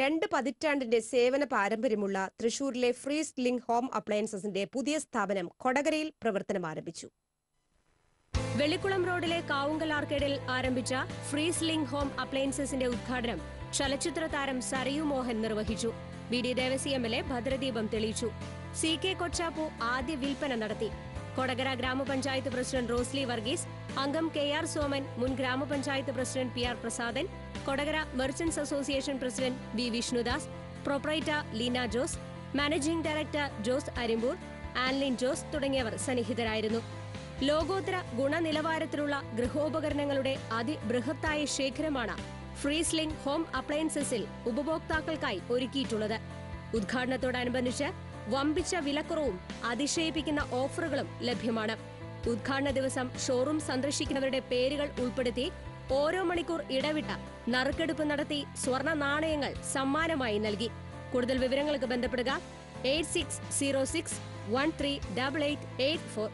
രണ്ട് പതിറ്റാണ്ടിന്റെ സേവന പാരമ്പര്യമുള്ള തൃശൂരിലെ ഫ്രീസ് ലിങ്ക് ഹോം അപ്ലയൻസസിന്റെ പുതിയ സ്ഥാപനം കൊടകരയിൽ പ്രവർത്തനം ആരംഭിച്ചു. വെള്ളിക്കുളം റോഡിലെ കാവുങ്കൽ ആർക്കേഡിൽ ആരംഭിച്ച ഫ്രീസ് സ്ലിംഗ് ഹോം അപ്ലയൻസസിന്റെ ഉദ്ഘാടനം ചലച്ചിത്ര താരം സരയു മോഹൻ നിർവഹിച്ചു. B D Devassy M L A ഭദ്രദീപം തെളിയിച്ചു. സി കെ കൊച്ചാപ്പു ആദ്യ വിൽപ്പന നടത്തി. കൊടകര ഗ്രാമപഞ്ചായത്ത് പ്രസിഡന്റ് റോസ്ലി വർഗീസ് അംഗം കെ ആർ സോമൻ മുൻ ഗ്രാമപഞ്ചായത്ത് president P R Prasadan Kodakara merchants association president V Vishnudas proprietor Leena Jose managing director Jose Arimpur Anlin Jose തുടങ്ങിയവർ സന്നിഹിതരായിരുന്നു. ലോകോത്തര ഗുണനിലവാരത്തിലുള്ള ഗൃഹോപകരണങ്ങളുടെ അതിബൃഹത്തായ ശേഖരമാണ് ഫ്രീസ്ലിംഗ് ഹോം അപ്ലയൻസസിൽ ഉപഭോക്താക്കൾക്കായി ഒരുക്കിയിട്ടുള്ളത്. ഉദ്ഘാടനത്തോടനുബന്ധിച്ച് വമ്പിച്ച വിലക്കുറവും അതിശയിപ്പിക്കുന്ന ഓഫറുകളും ലഭ്യമാണ്. ഉദ്ഘാടന ദിവസം ഷോറൂം സന്ദർശിക്കുന്നവരുടെ പേരുകൾ ഉൾപ്പെടുത്തി ഓരോ മണിക്കൂർ ഇടവിട്ട നറുക്കെടുപ്പ് നടത്തി സ്വർണ നാണയങ്ങൾ സമ്മാനമായി നൽകി. കൂടുതൽ വിവരങ്ങൾക്ക് ബന്ധപ്പെടുക. Eight six zero six one three double eight eight four.